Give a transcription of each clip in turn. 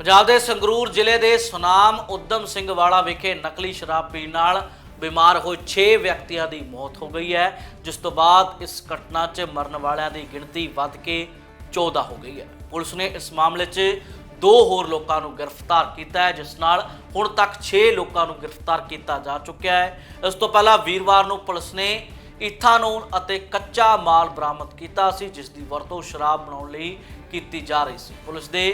ਪੰਜਾਬ ਦੇ ਸੰਗਰੂਰ ਜ਼ਿਲ੍ਹੇ ਦੇ ਸੁਨਾਮ ਉਦਮ ਸਿੰਘ ਵਾਲਾ ਵਿਖੇ ਨਕਲੀ ਸ਼ਰਾਬ ਪੀਣ ਨਾਲ ਬਿਮਾਰ ਹੋਏ 6 ਵਿਅਕਤੀਆਂ ਦੀ ਮੌਤ ਹੋ ਗਈ ਹੈ, ਜਿਸ ਤੋਂ ਬਾਅਦ ਇਸ ਘਟਨਾ 'ਚ ਮਰਨ ਵਾਲਿਆਂ ਦੀ ਗਿਣਤੀ ਵੱਧ ਕੇ 14 ਹੋ ਗਈ ਹੈ। ਪੁਲਿਸ ਨੇ ਇਸ ਮਾਮਲੇ 'ਚ ਦੋ ਹੋਰ ਲੋਕਾਂ ਨੂੰ ਗ੍ਰਿਫਤਾਰ ਕੀਤਾ ਹੈ, ਜਿਸ ਨਾਲ ਹੁਣ ਤੱਕ 6 ਲੋਕਾਂ ਨੂੰ ਗ੍ਰਿਫਤਾਰ ਕੀਤਾ ਜਾ ਚੁੱਕਿਆ ਹੈ। ਇਸ ਤੋਂ ਪਹਿਲਾਂ ਵੀਰਵਾਰ ਨੂੰ ਪੁਲਿਸ ਨੇ ਇਥਾਨੋਲ ਅਤੇ ਕੱਚਾ ਮਾਲ ਬਰਾਮਦ ਕੀਤਾ ਸੀ, ਜਿਸ ਦੀ ਵਰਤੋਂ ਸ਼ਰਾਬ ਬਣਾਉਣ ਲਈ ਕੀਤੀ ਜਾ ਰਹੀ ਸੀ। ਪੁਲਿਸ ਦੇ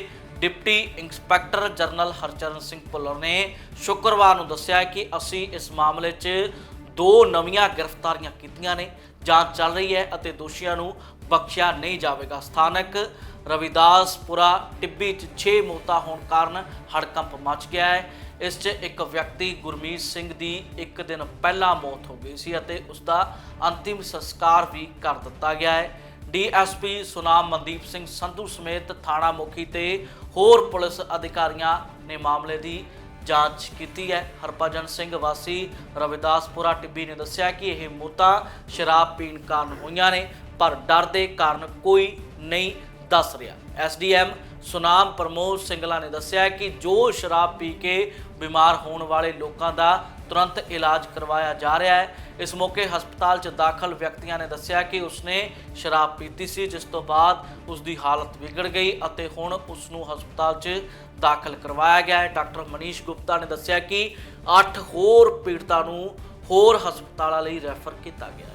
deputy inspector general Harcharan Singh Bhullar ਨੇ ਸ਼ੁੱਕਰਵਾਰ ਨੂੰ ਦੱਸਿਆ ਕਿ ਅਸੀਂ ਇਸ ਮਾਮਲੇ 'ਚ ਦੋ ਨਵੀਆਂ ਗ੍ਰਿਫਤਾਰੀਆਂ ਕੀਤੀਆਂ ਨੇ, ਜਾਂਚ ਚੱਲ ਰਹੀ ਹੈ ਅਤੇ ਦੋਸ਼ੀਆਂ ਨੂੰ ਬਖਸ਼ਿਆ ਨਹੀਂ ਜਾਵੇਗਾ। ਸਥਾਨਕ ਰਵਿਦਾਸਪੁਰਾ ਟਿੱਬੀ 'ਚ 6 ਮੌਤਾਂ ਹੋਣ ਕਾਰਨ ਹੜਕੰਪ ਮਚ ਗਿਆ ਹੈ। ਇਸ 'ਚ ਇੱਕ ਵਿਅਕਤੀ ਗੁਰਮੀਤ ਸਿੰਘ ਦੀ ਇੱਕ ਦਿਨ ਪਹਿਲਾਂ ਮੌਤ ਹੋ ਗਈ ਸੀ ਅਤੇ ਉਸ ਦਾ ਅੰਤਿਮ ਸੰਸਕਾਰ ਵੀ ਕਰ ਦਿੱਤਾ ਗਿਆ ਹੈ। ਡੀਐਸਪੀ ਸੁਨਾਮ ਮਨਦੀਪ ਸਿੰਘ ਸੰਧੂ ਸਮੇਤ ਥਾਣਾ ਮੁਖੀ ਤੇ ਹੋਰ ਪੁਲਿਸ ਅਧਿਕਾਰੀਆਂ ਨੇ ਮਾਮਲੇ ਦੀ ਜਾਂਚ ਕੀਤੀ ਹੈ। ਹਰਭਜਨ ਸਿੰਘ ਵਾਸੀ ਰਵਿਦਾਸਪੁਰਾ ਟਿੱਬੀ ਨੇ ਦੱਸਿਆ ਕਿ ਇਹ ਮੌਤਾਂ ਸ਼ਰਾਬ ਪੀਣ ਕਾਰਨ ਹੋਈਆਂ ਨੇ, ਪਰ ਡਰ ਦੇ ਕਾਰਨ ਕੋਈ ਨਹੀਂ ਦੱਸ ਰਿਹਾ। ਐਸਡੀਐਮ ਸੁਨਾਮ ਪ੍ਰਮੋਦ ਸਿੰਗਲਾ ਨੇ ਦੱਸਿਆ ਕਿ ਜੋ ਸ਼ਰਾਬ ਪੀ ਕੇ ਬਿਮਾਰ ਹੋਣ ਵਾਲੇ ਲੋਕਾਂ ਦਾ ਤੁਰੰਤ ਇਲਾਜ ਕਰਵਾਇਆ ਜਾ ਰਿਹਾ ਹੈ। ਇਸ ਮੌਕੇ ਹਸਪਤਾਲ 'ਚ ਦਾਖਲ ਵਿਅਕਤੀਆਂ ਨੇ ਦੱਸਿਆ ਕਿ ਉਸਨੇ ਸ਼ਰਾਬ ਪੀਤੀ ਸੀ, ਜਿਸ ਤੋਂ ਬਾਅਦ ਉਸ ਦੀ ਹਾਲਤ ਵਿਗੜ ਗਈ ਅਤੇ ਹੁਣ ਉਸ ਨੂੰ ਹਸਪਤਾਲ 'ਚ ਦਾਖਲ ਕਰਵਾਇਆ ਗਿਆ ਹੈ। ਡਾਕਟਰ ਮਨੀਸ਼ ਗੁਪਤਾ ਨੇ ਦੱਸਿਆ ਕਿ 8 ਹੋਰ ਪੀੜਤਾਂ ਨੂੰ ਹੋਰ ਹਸਪਤਾਲਾਂ ਲਈ ਰੈਫਰ ਕੀਤਾ ਗਿਆ ਹੈ।